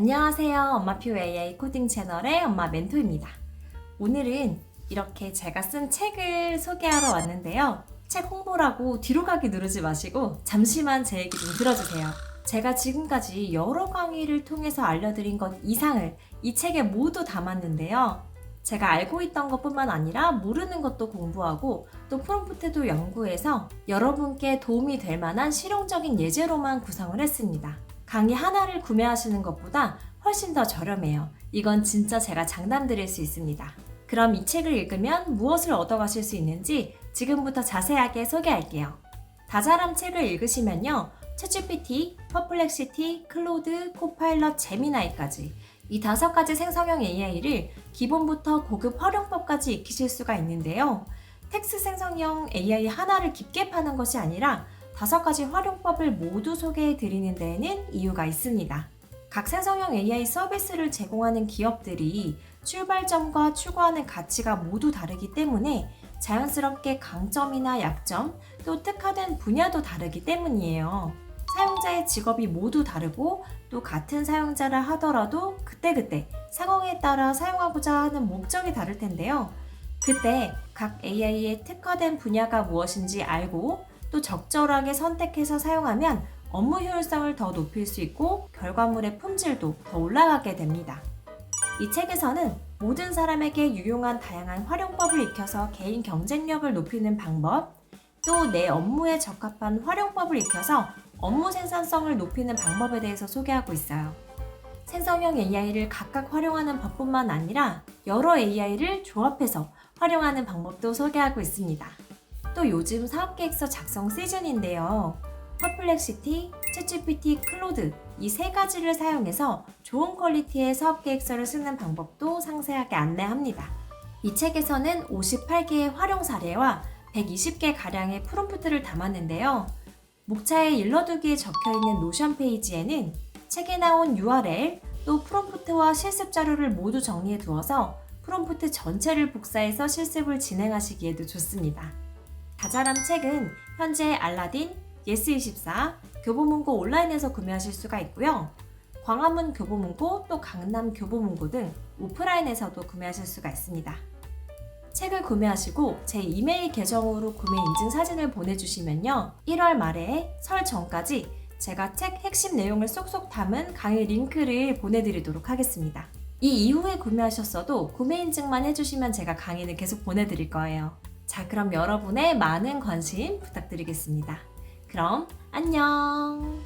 안녕하세요. 엄마표 AI 코딩 채널의 엄마 멘토입니다. 오늘은 이렇게 제가 쓴 책을 소개하러 왔는데요. 책 홍보라고 뒤로 가기 누르지 마시고 잠시만 제 얘기 좀 들어주세요. 제가 지금까지 여러 강의를 통해서 알려드린 것 이상을 이 책에 모두 담았는데요. 제가 알고 있던 것뿐만 아니라 모르는 것도 공부하고 또 프롬프트도 연구해서 여러분께 도움이 될 만한 실용적인 예제로만 구성을 했습니다. 강의 하나를 구매하시는 것보다 훨씬 더 저렴해요. 이건 진짜 제가 장담드릴 수 있습니다. 그럼 이 책을 읽으면 무엇을 얻어가실 수 있는지 지금부터 자세하게 소개할게요. 다자람 책을 읽으시면요. 챗GPT, 퍼플렉시티, 클로드, 코파일럿, 제미나이까지 이 다섯 가지 생성형 AI를 기본부터 고급 활용법까지 익히실 수가 있는데요. 텍스트 생성형 AI 하나를 깊게 파는 것이 아니라 다섯 가지 활용법을 모두 소개해 드리는 데에는 이유가 있습니다. 각 생성형 AI 서비스를 제공하는 기업들이 출발점과 추구하는 가치가 모두 다르기 때문에 자연스럽게 강점이나 약점, 또 특화된 분야도 다르기 때문이에요. 사용자의 직업이 모두 다르고 또 같은 사용자를 하더라도 그때그때 상황에 따라 사용하고자 하는 목적이 다를 텐데요. 그때 각 AI의 특화된 분야가 무엇인지 알고 또 적절하게 선택해서 사용하면 업무 효율성을 더 높일 수 있고 결과물의 품질도 더 올라가게 됩니다. 이 책에서는 모든 사람에게 유용한 다양한 활용법을 익혀서 개인 경쟁력을 높이는 방법, 또 내 업무에 적합한 활용법을 익혀서 업무 생산성을 높이는 방법에 대해서 소개하고 있어요. 생성형 AI를 각각 활용하는 법뿐만 아니라 여러 AI를 조합해서 활용하는 방법도 소개하고 있습니다. 또 요즘 사업계획서 작성 시즌인데요. 퍼플렉시티, 챗GPT, 클로드 이 세 가지를 사용해서 좋은 퀄리티의 사업계획서를 쓰는 방법도 상세하게 안내합니다. 이 책에서는 58개의 활용 사례와 120개 가량의 프롬프트를 담았는데요. 목차에 일러두기에 적혀 있는 노션 페이지에는 책에 나온 URL 또 프롬프트와 실습 자료를 모두 정리해 두어서 프롬프트 전체를 복사해서 실습을 진행하시기에도 좋습니다. 다자람 책은 현재 알라딘, 예스24, 교보문고 온라인에서 구매하실 수가 있고요. 광화문 교보문고 또 강남 교보문고 등 오프라인에서도 구매하실 수가 있습니다. 책을 구매하시고 제 이메일 계정으로 구매 인증 사진을 보내주시면요. 1월 말에 설 전까지 제가 책 핵심 내용을 쏙쏙 담은 강의 링크를 보내드리도록 하겠습니다. 이 이후에 구매하셨어도 구매 인증만 해주시면 제가 강의는 계속 보내드릴 거예요. 자, 그럼 여러분의 많은 관심 부탁드리겠습니다. 그럼 안녕!